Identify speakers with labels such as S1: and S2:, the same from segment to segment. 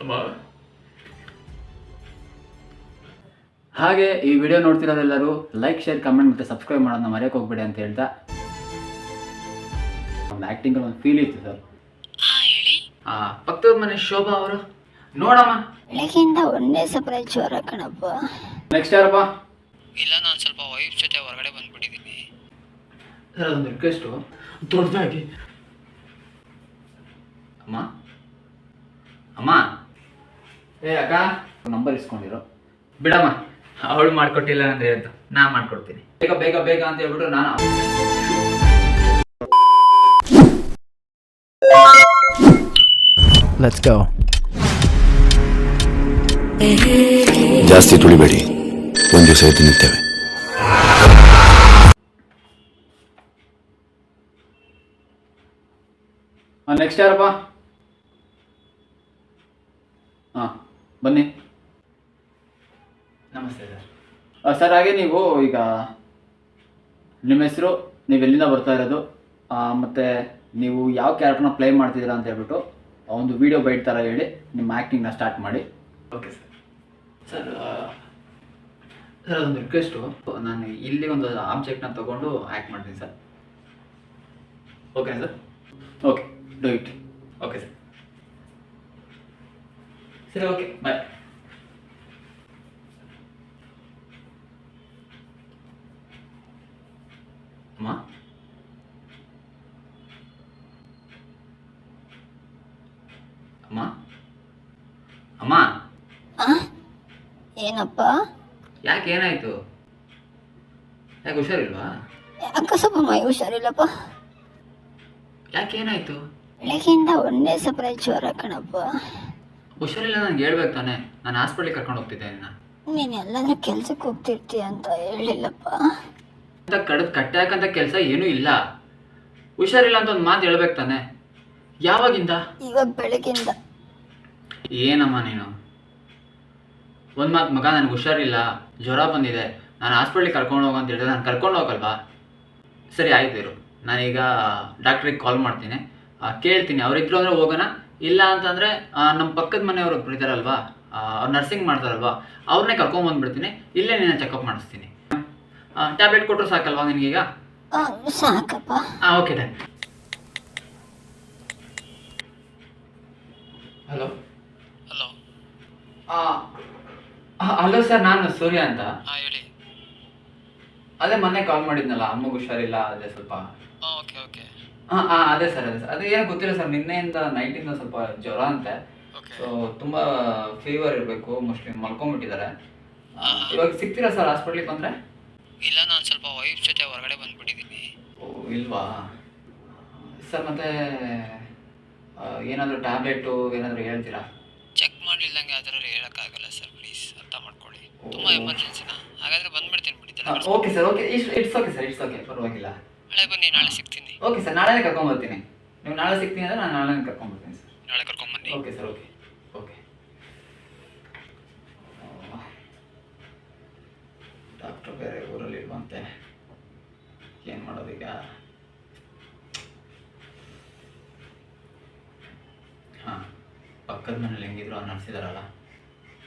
S1: ಅಮ್ಮ. ಹಾಗೆ ಈ ವಿಡಿಯೋ ನೋಡ್ತಿರೋದೆಲ್ಲರೂ ಲೈಕ್ ಶೇರ್ ಕಮೆಂಟ್ ಮತ್ತು ಸಬ್ಸ್ಕ್ರೈಬ್ ಮಾಡೋದನ್ನ ಮರೆಯೋಕೆ ಹೋಗ್ಬೇಡಿ ಅಂತ ಹೇಳ್ತಾ. ಒಂದು ಆ್ಯಕ್ಟಿಂಗಲ್ಲಿ ಒಂದು ಫೀಲ್ ಇತ್ತು ಸರ್ ಹಾಂ ಪಕ್ಕದ ಮನೆ ಶೋಭಾ ಅವರು. ನೋಡಮ್ಮ.
S2: ಬೆಳಗ್ಗೆಯಿಂದ ಒಂದೇ ಸಪ್ರೆ ಜ್ವರ ಕಣಪ್ಪ.
S1: ನೆಕ್ಸ್ಟ್ ಯಾರಪ್ಪ?
S3: ಇಲ್ಲ ನಾನು ಸ್ವಲ್ಪ ವೈಫ್ ಜೊತೆ ಹೊರಗಡೆ ಬಂದ್ಬಿಟ್ಟಿದ್ದೀನಿ.
S1: ಸರ್ ಅದೊಂದು ರಿಕ್ವೆಸ್ಟು ದೊಡ್ಡದಾಗಿ. ಅಮ್ಮ. ಅಮ್ಮ. ಏ ಅಕ್ಕ. ನಂಬರ್ ಇಸ್ಕೊಂಡಿರೋ. ಬಿಡಮ್ಮ. ಅವಳು ಮಾಡ್ಕೊಟ್ಟಿಲ್ಲ ಅಂದ್ರೆ ಅಂತ ನಾ ಮಾಡ್ಕೊಡ್ತೀನಿ. ಬೇಗ ಬೇಗ ಬೇಗ ಅಂತ ಹೇಳ್ಬಿಟ್ಟು ನಾನು
S4: ಲೆಟ್ಸ್ ಗೋ
S5: ಜಾಸ್ತಿ ತುಳಿಬೇಡಿ. ಒಂದು ದಿವಸ ಎದ್ದು ನಿಲ್ತೇವೆ
S1: ನೆಕ್ಸ್ಟ್ ಯಾರಪ್ಪ? ಹಾಂ ಬನ್ನಿ. ನಮಸ್ತೆ ಸರ್. ಸರ್ ಹಾಗೆ ನೀವು ಈಗ ನಿಮ್ಮ ಹೆಸರು ನೀವು ಎಲ್ಲಿಂದ ಬರ್ತಾ ಇರೋದು ಮತ್ತು ನೀವು ಯಾವ ಕ್ಯಾರೆಕ್ಟರ್ನ ಪ್ಲೇ ಮಾಡ್ತಿದ್ದೀರಾ ಅಂತ ಹೇಳ್ಬಿಟ್ಟು ಒಂದು ವಿಡಿಯೋ ಬೈಟ್ ಥರ ಹೇಳಿ ನಿಮ್ಮ ಆ್ಯಕ್ಟಿಂಗ್ನ ಸ್ಟಾರ್ಟ್ ಮಾಡಿ. Okay sir. ಸರ್ ಸರ್ ಅದೊಂದು ರಿಕ್ವೆಸ್ಟು ನಾನು ಇಲ್ಲಿ ಒಂದು ಆಬ್ಜೆಕ್ಟ್ನ ತೊಗೊಂಡು ಆ್ಯಕ್ಟ್ ಮಾಡ್ತೀನಿ sir. Okay sir? Okay do it okay sir. ಸರಿ ಓಕೆ ಬಾಯ್ ಅಮ್ಮ ಅಮ್ಮ ಅಮ್ಮ
S2: ಆ? ಏನಪ್ಪ
S1: ಯಾಕೆ ಏನಾಯ್ತು ಯಾಕೆ ಹುಷಾರಿಲ್ವಾ
S2: ಯಾಕ ಸ್ವಲ್ಪ ಮೈ ಹುಷಾರಿಲ್ಲಪ್ಪ
S1: ಯಾಕೆ ಏನಾಯ್ತು
S2: ಬೆಳಗ್ಗೆಯಿಂದ ಒಂದೇ ಸಪ್ರೆ ಜ್ವರ ಕಣಪ್ಪ
S1: ಹುಷಾರಿಲ್ಲ ನನಗೆ ಹೇಳ್ಬೇಕು ತಾನೆ. ನಾನು ಹಾಸ್ಪಿಟ್ಲಿಗೆ ಕರ್ಕೊಂಡು ಹೋಗ್ತಿದ್ದೆ ನಿನ್ನ.
S2: ನೀನು ಎಲ್ಲಾದ್ರೂ ಕೆಲ್ಸಕ್ಕೆ ಹೋಗ್ತಿರ್ತೀಯ ಅಂತ ಹೇಳಿಲ್ಲಪ್ಪ.
S1: ಅಂತ ಕಡದ್ ಕಟ್ಟೆ ಹಾಕಂತ ಕೆಲಸ ಏನೂ ಇಲ್ಲ. ಹುಷಾರಿಲ್ಲ ಅಂತ ಒಂದು ಮಾತು ಹೇಳ್ಬೇಕು ತಾನೆ. ಯಾವಾಗಿಂದ?
S2: ಇವಾಗ ಬೆಳಗಿಂದ
S1: ಏನಮ್ಮ ನೀನು? ಒಂದು ಮಾತು ಮಗ ನನಗೆ ಹುಷಾರಿಲ್ಲ. ಜ್ವರ ಬಂದಿದೆ. ನಾನು ಹಾಸ್ಪಿಟ್ಲಿಗೆ ಕರ್ಕೊಂಡು ಹೋಗು ಅಂತ ಹೇಳಿದ್ರೆ ನಾನು ಕರ್ಕೊಂಡು ಹೋಗಲ್ವಾ? ಸರಿ ಆಯ್ತು ಇರು. ನಾನೀಗ ಡಾಕ್ಟ್ರಿಗೆ ಕಾಲ್ ಮಾಡ್ತೀನಿ. ಆ, ಕೇಳ್ತೀನಿ. ಅವರಿದ್ರು ಅಂದರೆ ಹೋಗೋಣ. ಇಲ್ಲ ಅಂತಂದರೆ ನಮ್ಮ ಪಕ್ಕದ ಮನೆಯವರು ಒಬ್ರು ಇದ್ದಾರಲ್ವಾ ಅವ್ರು ನರ್ಸಿಂಗ್ ಮಾಡ್ತಾರಲ್ವಾ ಅವ್ರನ್ನೇ ಕರ್ಕೊಂಬಂದ್ಬಿಡ್ತೀನಿ ಇಲ್ಲೇ ನಿನ್ನ ಚೆಕಪ್ ಮಾಡಿಸ್ತೀನಿ. ಟ್ಯಾಬ್ಲೆಟ್ ಕೊಟ್ಟರು ಸಾಕಲ್ವಾ ನಿನಗೀಗ?
S2: ಸಾಕಪ್ಪ.
S1: ಹಾಂ okay done hello
S3: hello
S1: hello sir ನಾನು ಸೂರ್ಯ ಅಂತ.
S3: ಹೇಳಿ.
S1: ಅದೇ ಮೊನ್ನೆ ಕಾಲ್ ಮಾಡಿದ್ನಲ್ಲ ಅಮ್ಮಗೆ ಹುಷಾರಿಲ್ಲ ಅದೇ ಸ್ವಲ್ಪ.
S3: ಓಕೆ ಓಕೆ
S1: ಹಾಂ ಹಾಂ ಅದೇ ಸರ್ ಅದೇ ಸರ್. ಅದೇ ಏನೋ ಗೊತ್ತಿಲ್ಲ ಸರ್ ನಿನ್ನೆಯಿಂದ ನೈಟಿಂದ ಸ್ವಲ್ಪ ಜ್ವರ ಅಂತೆ. ಸೊ ತುಂಬ ಫೀವರ್ ಇರಬೇಕು ಮೋಸ್ಟ್ಲಿ ಮಲ್ಕೊಂಬಿಟ್ಟಿದ್ದಾರೆ ಆ, ಇವಾಗ ಸಿಗ್ತೀರಾ ಸರ್ ಹಾಸ್ಪಿಟ್ಲಿಗೆ ಬಂದರೆ?
S3: ಇಲ್ಲ ನಾನು ಸ್ವಲ್ಪ ವೈಫ್ ಜೊತೆ ಹೊರಗಡೆ ಬಂದ್ಬಿಟ್ಟಿದ್ದೀನಿ.
S1: ಓ ಇಲ್ವಾ? ಸರ್ ಮತ್ತೆ ಏನಾದರೂ ಟ್ಯಾಬ್ಲೆಟು ಏನಾದರೂ ಹೇಳ್ತೀರಾ?
S3: ಚೆಕ್ ಮಾಡಲಿಲ್ಲಂಗೆ ಅದರಲ್ಲಿ ಹೇಳೋಕ್ಕಾಗಲ್ಲ ಸರ್ ಪ್ಲೀಸ್ ಅರ್ಥ ಮಾಡ್ಕೊಳ್ಳಿ. ತುಂಬ ಎಮರ್ಜೆನ್ಸಿನಾ ಹಾಗಾದರೆ ಬಂದ್ಬಿಡ್ತೀನಿ ಬಿಡಿ ತಲೆ
S1: okay sir okay it's okay sir it's okay ಪರವಾಗಿಲ್ಲ.
S3: ನಾಳೆ ಬನ್ನಿ ನಾಳೆ ಸಿಗ್ತೀನಿ.
S1: ಓಕೆ ಸರ್ ನಾಳೆನೇ ಕರ್ಕೊಂಬರ್ತೀನಿ ನೀವು ನಾಳೆ ಸಿಗ್ತೀನಿ ಅಂದರೆ ನಾನು ನಾಳೆ ಕರ್ಕೊಂಬರ್ತೀನಿ ಸರ್
S3: ನಾಳೆ ಕರ್ಕೊಂಬನ್ನಿ
S1: okay sir okay okay doctor ಬೇರೆ ಊರಲ್ಲಿ ಇಲ್ವಂತೆ ಏನು ಮಾಡೋದೀಗ ಹಾಂ ಪಕ್ಕದ ಮನೇಲಿ ಹೆಂಗಿದ್ರು ಆ ನರ್ಸ್ ಇದಾರಲ್ಲ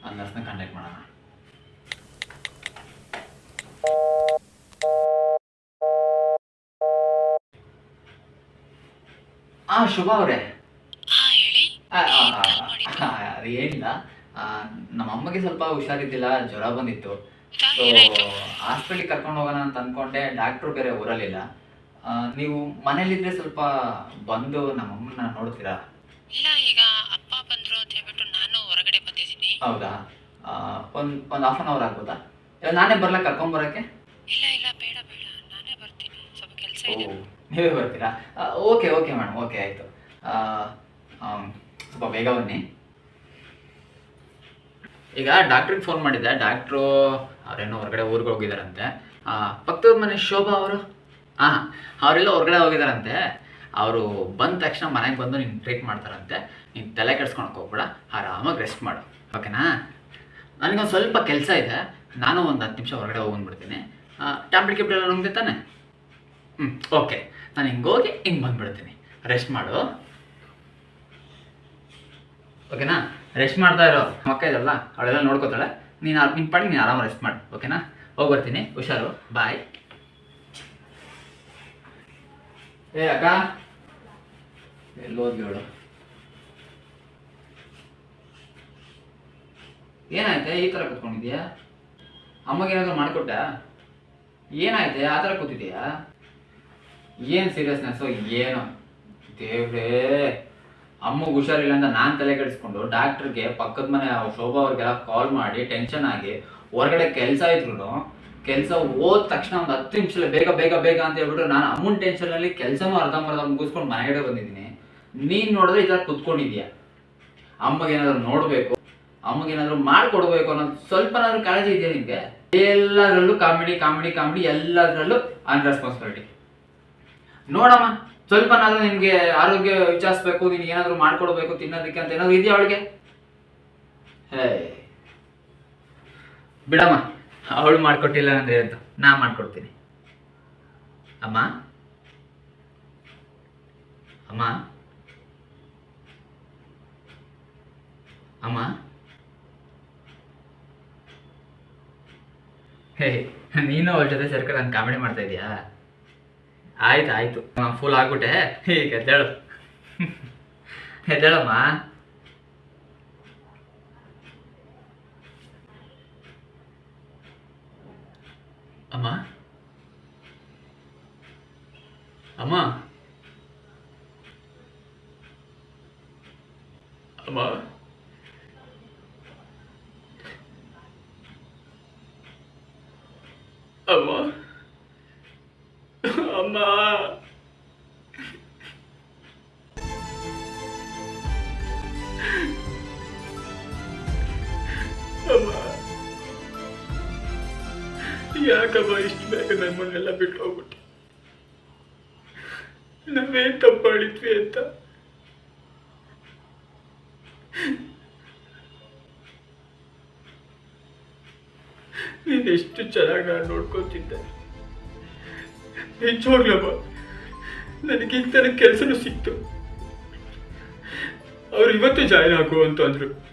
S1: ಆ ನರ್ಸ್ನ ಕಾಂಟ್ಯಾಕ್ಟ್ ಮಾಡೋಣ. ಹಾಂ ಶುಭ ಅವರೇ. ಆ, ಆ, ಆ, ಏನಿಲ್ಲ. ಆ, ನಮ್ಮ ಅಮ್ಮಗೆ ಸ್ವಲ್ಪ ಹುಷಾರಿದ್ದಿಲ್ಲ ಜ್ವರ ಬಂದಿತ್ತು. ಸೊ ಹಾಸ್ಪಿಟ್ಲಿಗೆ ಕರ್ಕೊಂಡು ಹೋಗೋಣ ಅಂತ ಅನ್ಕೊಂಡೆ ಡಾಕ್ಟ್ರು ಬೇರೆ ಊರಲ್ಲಿಲ್ಲ. ಆ, ನೀವು ಮನೇಲಿದ್ರೆ ಸ್ವಲ್ಪ ಬಂದು ನಮ್ಮ ಅಮ್ಮನ ನೋಡ್ತೀರಾ?
S3: ಇಲ್ಲ ಈಗ ಅಪ್ಪ ಬಂದ್ರು ಅಂತ ಹೇಳ್ಬಿಟ್ಟು ನಾನು ಹೊರಗಡೆ ಬಂದಿದ್ದೀನಿ.
S1: ಹೌದಾ? ಒಂದು ಒಂದು ಹಾಫ್ ಆನ್ ಅವರ್ ಆಗ್ಬೋದಾ? ನಾನೇ ಬರ್ಲಾ ಕರ್ಕೊಂಬರಕ್ಕೆ
S3: ಇಲ್ಲ ಇಲ್ಲ ಬೇಡ ಬೇಡ. ನಾನೇ ಬರ್ತೀನಿ. ಸ್ವಲ್ಪ ಕೆಲಸ ಇದೆ.
S1: ನೀವೇ ಬರ್ತೀರಾ? ಓಕೆ ಓಕೆ ಮೇಡಮ್ ಓಕೆ ಆಯಿತು. ಸ್ವಲ್ಪ ಬೇಗ ಬನ್ನಿ. ಈಗ ಡಾಕ್ಟ್ರಿಗೆ ಫೋನ್ ಮಾಡಿದ್ದೆ. ಡಾಕ್ಟ್ರು ಅವರೇನೋ ಹೊರಗಡೆ ಊರಿಗೆ ಹೋಗಿದ್ದಾರಂತೆ ಪಕ್ಕದ ಮನೆ ಶೋಭಾ ಅವರು? ಹಾಂ ಅವರೆಲ್ಲ ಹೊರಗಡೆ ಹೋಗಿದ್ದಾರಂತೆ ಅವರು ಬಂದ ತಕ್ಷಣ ಮನೆಗೆ ಬಂದು ನೀನು ಟ್ರೀಟ್ ಮಾಡ್ತಾರಂತೆ. ನೀನು ತಲೆ ಕೆಡ್ಸ್ಕೊಳಕ್ಕೆ ಹೋಗ್ಬೇಡ. ಆರಾಮಾಗಿ ರೆಸ್ಟ್ ಮಾಡು. ಓಕೆನಾ ನನಗೊಂದು ಸ್ವಲ್ಪ ಕೆಲಸ ಇದೆ. ನಾನು ಒಂದು ಹತ್ತು ನಿಮಿಷ ಹೊರಗಡೆ ಹೋಗ್ಬಂದ್ಬಿಡ್ತೀನಿ ಟ್ಯಾಬ್ಲೆಟ್ ಗಿಬ್ಲೆಟ್ ಎಲ್ಲ ನುಂಗಿದೆ ತಾನೆ? ಹ್ಞೂ ಓಕೆ ನಾನು ಹಿಂಗೋಗಿ ಹೋಗಿ ಬಂದ್ಬಿಡ್ತೀನಿ. ರೆಸ್ಟ್ ಮಾಡು. ಓಕೆನಾ
S3: ರೆಸ್ಟ್ ಮಾಡ್ತಾ ಇರೋ. ಮಕ್ಕ ಇದಲ್ಲ, ಅವಳೆಲ್ಲ ನೋಡ್ಕೋತಾಳೆ. ನೀನು ನಿನ್ನ ಪಾಡಿ ನೀನು ಆರಾಮ ರೆಸ್ಟ್ ಮಾಡಿ ಓಕೆನಾ ಹೋಗಿ ಬರ್ತೀನಿ ಹುಷಾರು ಬಾಯ್ ಏ ಅಕ್ಕ? ಎಲ್ಲೋದ್ ಅವಳು ಏನಾಯ್ತೆ? ಈ ಥರ ಕೂತ್ಕೊಂಡಿದ್ಯಾ? ಅಮ್ಮಗೇನಾದ್ರು ಮಾಡಿಕೊಟ್ಟ ಏನಾಯ್ತೆ? ಆ ಥರ ಕೂತಿದ್ಯಾ? ಏನು ಸೀರಿಯಸ್ನೆಸ್ಸು ಏನು. ದೇವ್ರೇ. ಅಮ್ಮಗೆ ಹುಷಾರಿಲ್ಲ ಅಂತ ನಾನು ತಲೆ ಕೆಡಿಸ್ಕೊಂಡು ಡಾಕ್ಟ್ರಿಗೆ ಪಕ್ಕದ ಮನೆ ಶೋಭಾ ಅವ್ರಿಗೆಲ್ಲ ಕಾಲ್ ಮಾಡಿ ಟೆನ್ಷನ್ ಆಗಿ ಹೊರಗಡೆ ಕೆಲಸ ಇದ್ರು ಕೆಲಸ ಹೋದ ತಕ್ಷಣ ಒಂದು ಹತ್ತು ನಿಮಿಷ ಬೇಗ ಬೇಗ ಬೇಗ ಅಂತ ಹೇಳ್ಬಿಟ್ಟು ನಾನು ಅಮ್ಮನ ಟೆನ್ಷನಲ್ಲಿ ಕೆಲಸನೂ ಅರ್ಧಂಬರ್ಧ ಮುಗಿಸ್ಕೊಂಡು ಮನೆಗಡೆ ಬಂದಿದ್ದೀನಿ. ನೀನು ನೋಡಿದ್ರೆ ಈ ಥರ ಕುತ್ಕೊಂಡಿದ್ಯಾ? ಅಮ್ಮಗೇನಾದ್ರೂ ನೋಡಬೇಕು? ಅಮ್ಮಗೆ ಏನಾದರೂ ಮಾಡಿಕೊಡ್ಬೇಕು ಅನ್ನೋದು ಸ್ವಲ್ಪನಾದ್ರೂ ಕಾಳಜಿ ಇದೆಯಾ ನಿಮಗೆ ಎಲ್ಲದರಲ್ಲೂ ಕಾಮಿಡಿ ಕಾಮಿಡಿ ಕಾಮಿಡಿ ಎಲ್ಲದರಲ್ಲೂ ಅನ್ರೆಸ್ಪಾನ್ಸಿಬಿಲಿಟಿ ನೋಡಮ್ಮ, ಸ್ವಲ್ಪನಾದ್ರೂ ನಿನ್ಗೆ ಆರೋಗ್ಯ ವಿಚಾರಿಸ್ಬೇಕು, ನಿನಗೆ ಏನಾದರೂ ಮಾಡ್ಕೊಡ್ಬೇಕು, ತಿನ್ನೋದಕ್ಕೆ ಅಂತ ಏನಾದ್ರು ಇದೆಯಾ ಅವಳಿಗೆ? ಹೇ. ಬಿಡಮ್ಮ, ಅವಳು ಮಾಡ್ಕೊಟ್ಟಿಲ್ಲ ಅಂದ್ರೆ ಅಂತ ನಾ ಮಾಡ್ಕೊಡ್ತೀನಿ. ಅಮ್ಮ. ಅಮ್ಮ. ಅಮ್ಮ. ಹೇ, ನೀನು ಅವಳ ಜೊತೆ ಸೇರ್ಕೊಂಡು ನಾನು ಕಾಮಿಡಿ ಮಾಡ್ತಾ ಇದೀಯಾ? ಆಯ್ತು ಆಯ್ತು. ಫುಲ್ ಆಗ್ಬಿಟ್ಟೆ. ಈಗ ಎದ್ದೇಳು. ಎದ್ದೇಳಮ್ಮ. ಅಮ್ಮ ಅಮ್ಮ. ಅಮ್ಮ ಅಮ್ಮ ಅಮ್ಮ. ಯಾಕಮ್ಮ ಇಷ್ಟು ಬೇಗ ನಮ್ಮನ್ನೆಲ್ಲ ಬಿಟ್ಟು ಹೋಗ್ಬಿಟ್ಟು ನಾವೇನ್ ತಪ್ಪಾಡಿದ್ವಿ ಅಂತ? ನೀನೆಷ್ಟು ಚೆನ್ನಾಗಿ ನಾನು ನೋಡ್ಕೊತಿದ್ದೆ. ನಿಜವಾಗ್ಲಮ್ಮ ನನಗೆ ಈ ಕೆಲಸನೂ ಸಿಕ್ತು. ಅವ್ರು ಇವತ್ತು ಜಾಯ್ನ್ ಆಗು ಅಂತ ಅಂದರು.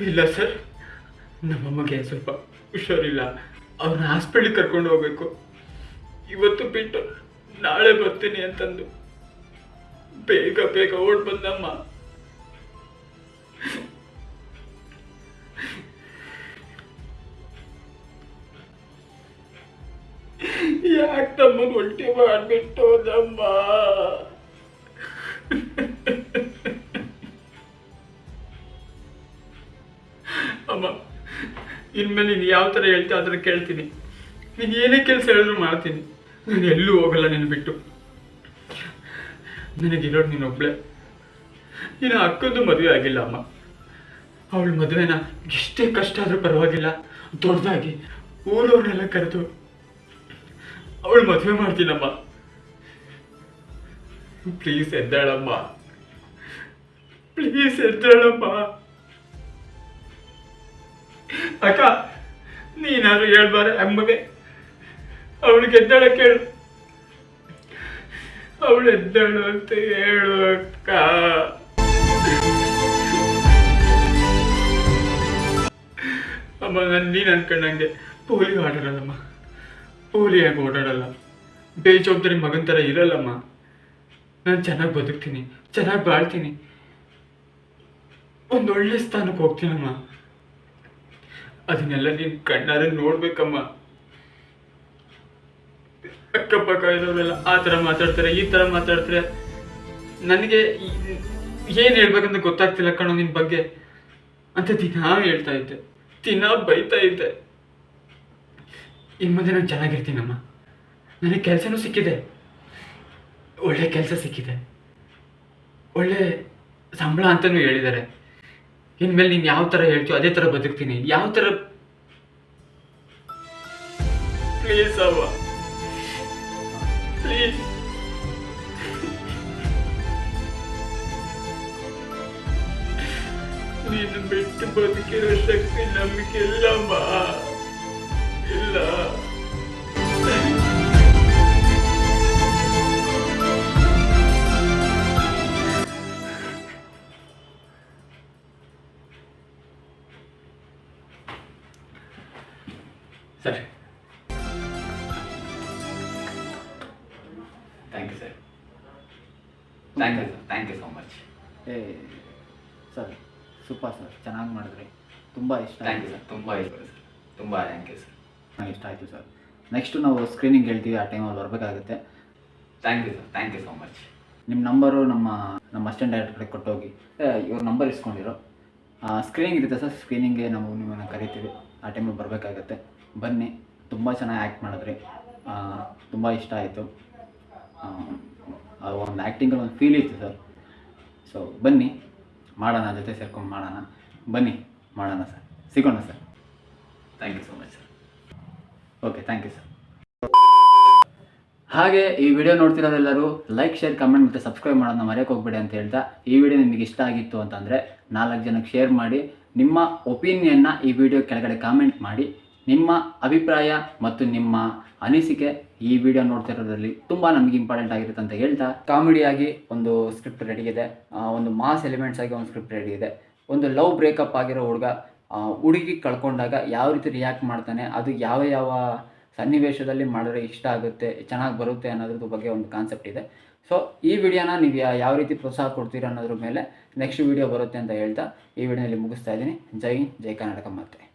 S3: ಇಲ್ಲ ಸರ್ ನಮ್ಮಮ್ಮಗೆ ಸ್ವಲ್ಪ ಹುಷಾರಿಲ್ಲ. ಅವ್ರನ್ನ ಹಾಸ್ಪಿಟ್ಲಿಗೆ ಕರ್ಕೊಂಡು ಹೋಗ್ಬೇಕು. ಇವತ್ತು ಬಿಟ್ಟು ನಾಳೆ ಬರ್ತೀನಿ ಅಂತಂದು. ಬೇಗ ಬೇಗ ಓಡ್ ಬಂದಮ್ಮ. ನಮ್ಮನ್ನು ಉಲ್ಟಿ ಮಾಡಿಬಿಟ್ಟು ನಮ್ಮ. ಅಮ್ಮ, ಇನ್ಮೇಲೆ ನೀನು ಯಾವ ಥರ ಹೇಳ್ತೀಯ ಆ ಥರ ಕೇಳ್ತೀನಿ. ನೀನು ಏನೇ ಕೆಲಸ ಹೇಳಿದ್ರು ಮಾಡ್ತೀನಿ. ನಾನು ಎಲ್ಲೂ ಹೋಗಲ್ಲ ನೀನು ಬಿಟ್ಟು. ನೀನು ಒಬ್ಳೆ. ನೀನು ಅಕ್ಕಂದು ಮದುವೆ ಆಗಿಲ್ಲ ಅಮ್ಮ. ಅವಳ ಮದುವೆನ ಎಷ್ಟೇ ಕಷ್ಟ ಆದರೂ ಪರವಾಗಿಲ್ಲ. ದೊಡ್ಡದಾಗಿ ಊರವ್ರನ್ನೆಲ್ಲ ಕರೆದು ಅವಳು ಮದುವೆ ಮಾಡ್ತೀನಮ್ಮ. ಪ್ಲೀಸ್ ಎದ್ದಾಳಮ್ಮ. ಪ್ಲೀಸ್ ಎದ್ದಾಳಮ್ಮ. ಅಕ್ಕ, ನೀನಾದ್ರೂ ಹೇಳ್ಬಾರ ಅಮ್ಮಗೆ. ಅವಳಿಗೆ ಎದ್ದಾಳ ಕೇಳು. ಅವಳು ಎದ್ದಾಳು ಅಂತ ಹೇಳು ಅಕ್ಕ. ಅಮ್ಮ, ನಾನು ನೀನು ಅನ್ಕೊಂಡಂಗೆ ಪೋಲಿ ಆಡೋಣಲ್ಲಮ್ಮ ಪೋಲಿಯಾಗಿ ಓಡಾಡಲ್ಲ. ಬೇಜವಾಬ್ದಾರಿ ಮಗನ ಥರ ಇರಲ್ಲಮ್ಮ. ನಾನು ಚೆನ್ನಾಗಿ ಬದುಕ್ತೀನಿ, ಚೆನ್ನಾಗಿ ಬಾಳ್ತೀನಿ. ಒಂದೊಳ್ಳೆ ಸ್ಥಾನಕ್ಕೆ ಹೋಗ್ತೀನಮ್ಮ. ಅದನ್ನೆಲ್ಲ ನೀನು ಕಣ್ಣಾರೆ ನೋಡ್ಬೇಕಮ್ಮ. ಅಕ್ಕಪಕ್ಕ ಇರೋರೆಲ್ಲ ಆ ಥರ ಮಾತಾಡ್ತಾರೆ, ಈ ಥರ ಮಾತಾಡ್ತಾರೆ. ನನಗೆ ಏನು ಹೇಳ್ಬೇಕಂತ ಗೊತ್ತಾಗ್ತಿಲ್ಲ ಕಣೋ ನಿನ್ನ ಬಗ್ಗೆ. ಅಂತ ದಿನ ಹೇಳ್ತಾ ಇದ್ದೆ. ದಿನ ಬೈತಾ ಇದ್ದೆ. ಇನ್ನು ಮುಂದೆ ನಾನು ಚೆನ್ನಾಗಿರ್ತೀನಮ್ಮ. ನನಗೆ ಕೆಲಸನೂ ಸಿಕ್ಕಿದೆ. ಒಳ್ಳೆ ಕೆಲಸ ಸಿಕ್ಕಿದೆ. ಒಳ್ಳೆ ಸಂಬಳ ಅಂತಲೂ ಹೇಳಿದ್ದಾರೆ. ಇನ್ಮೇಲೆ ನೀನು ಯಾವ ಥರ ಹೇಳ್ತೀಯೋ ಅದೇ ಥರ ಬದುಕ್ತೀನಿ. ಯಾವ ಥರ ಪ್ಲೀಸ್ ಅವ್ವ. ಪ್ಲೀಸ್ ನೀನು ಬಿಟ್ಟು ಬದುಕಿರೋ ಶಕ್ತಿ ನಮಗಿಲ್ಲಮ್ಮ. ಇಲ್ಲ.
S1: Sir. Thank you sir thank you sir thank you so much ಏ ಸರ್ ಸೂಪರ್ ಸರ್. ಚೆನ್ನಾಗಿ ಮಾಡಿದ್ರಿ. ತುಂಬ ಇಷ್ಟ ಥ್ಯಾಂಕ್ ಯು ಸರ್ ತುಂಬ ಇಷ್ಟ ಸರ್ ತುಂಬ ಥ್ಯಾಂಕ್ ಯು ಸರ್ ಇಷ್ಟ ಆಯಿತು ಸರ್. ನೆಕ್ಸ್ಟು ನಾವು ಸ್ಕ್ರೀನಿಂಗ್ ಹೇಳ್ತೀವಿ ಆ ಟೈಮಲ್ಲಿ ಬರಬೇಕಾಗುತ್ತೆ. Thank you sir thank you so much ನಿಮ್ಮ ನಂಬರು ನಮ್ಮ ನಮ್ಮ ಅಸ್ಟೆಂಟ್ ಡೈರೆಕ್ಟ್ ಕಡೆ ಕೊಟ್ಟೋಗಿ ಇವ್ರ ನಂಬರ್ ಇಸ್ಕೊಂಡಿರೋ. ಸ್ಕ್ರೀನಿಂಗ್ ಇರುತ್ತೆ ಸರ್. ಸ್ಕ್ರೀನಿಂಗ್ಗೆ ನಾವು ನಿಮ್ಮನ್ನು ಕರಿತೀವಿ. ಆ ಟೈಮಲ್ಲಿ ಬರಬೇಕಾಗತ್ತೆ. ಬನ್ನಿ ತುಂಬ ಚೆನ್ನಾಗಿ ಆ್ಯಕ್ಟ್ ಮಾಡಿದ್ರಿ. ತುಂಬ ಇಷ್ಟ ಆಯಿತು. ಒಂದು ಆ್ಯಕ್ಟಿಂಗಲ್ಲಿ ಒಂದು ಫೀಲ್ ಇತ್ತು ಸರ್. ಸೊ ಬನ್ನಿ ಮಾಡೋಣ ಜೊತೆ ಸೇರ್ಕೊಂಡು ಮಾಡೋಣ. ಬನ್ನಿ ಮಾಡೋಣ ಸರ್. ಸಿಗೋಣ sir. Thank you so much okay thank you sir ಹಾಗೆ ಈ ವಿಡಿಯೋ ನೋಡ್ತಿರೋದೆಲ್ಲರೂ ಲೈಕ್ ಶೇರ್ ಕಮೆಂಟ್ ಮತ್ತು ಸಬ್ಸ್ಕ್ರೈಬ್ ಮಾಡೋದನ್ನ ಮರೆಯೋಕೆ ಹೋಗ್ಬೇಡಿ ಅಂತ ಹೇಳ್ತಾ ಈ ವಿಡಿಯೋ ನಿಮಗೆ ಇಷ್ಟ ಆಗಿತ್ತು ಅಂತಂದರೆ ನಾಲ್ಕು ಜನಕ್ಕೆ ಶೇರ್ ಮಾಡಿ, ನಿಮ್ಮ ಒಪಿನಿಯನ್ನ ಈ ವಿಡಿಯೋ ಕೆಳಗಡೆ ಕಾಮೆಂಟ್ ಮಾಡಿ, ನಿಮ್ಮ ಅಭಿಪ್ರಾಯ ಮತ್ತು ನಿಮ್ಮ ಅನಿಸಿಕೆ ಈ ವಿಡಿಯೋ ನೋಡ್ತಿರೋದ್ರಲ್ಲಿ ತುಂಬ ನಮಗೆ ಇಂಪಾರ್ಟೆಂಟ್ ಆಗಿರುತ್ತೆ ಅಂತ ಹೇಳ್ತಾ ಕಾಮಿಡಿಯಾಗಿ ಒಂದು ಸ್ಕ್ರಿಪ್ಟ್ ರೆಡಿ ಇದೆ. ಒಂದು ಮಾಸ್ ಎಲಿಮೆಂಟ್ಸ್ ಆಗಿ ಒಂದು ಸ್ಕ್ರಿಪ್ಟ್ ರೆಡಿ ಇದೆ. ಒಂದು ಲವ್ ಬ್ರೇಕಪ್ ಆಗಿರೋ ಹುಡುಗ ಹುಡುಗಿ ಕಳ್ಕೊಂಡಾಗ ಯಾವ ರೀತಿ ರಿಯಾಕ್ಟ್ ಮಾಡ್ತಾನೆ, ಅದು ಯಾವ ಯಾವ ಸನ್ನಿವೇಶದಲ್ಲಿ ಮಾಡಿದ್ರೆ ಇಷ್ಟ ಆಗುತ್ತೆ, ಚೆನ್ನಾಗಿ ಬರುತ್ತೆ ಅನ್ನೋದ್ರ ಬಗ್ಗೆ ಒಂದು ಕಾನ್ಸೆಪ್ಟ್ ಇದೆ. ಸೊ ಈ ವಿಡಿಯೋನ ನೀವು ಯಾವ ರೀತಿ ಪ್ರೋತ್ಸಾಹ ಕೊಡ್ತೀರ ಅನ್ನೋದ್ರ ಮೇಲೆ ನೆಕ್ಸ್ಟ್ ವಿಡಿಯೋ ಬರುತ್ತೆ ಅಂತ ಹೇಳ್ತಾ ಈ ವಿಡಿಯೋನಲ್ಲಿ ಮುಗಿಸ್ತಾ ಇದ್ದೀನಿ. ಜೈ ಜೈ ಕರ್ನಾಟಕ ಮತ್ತೆ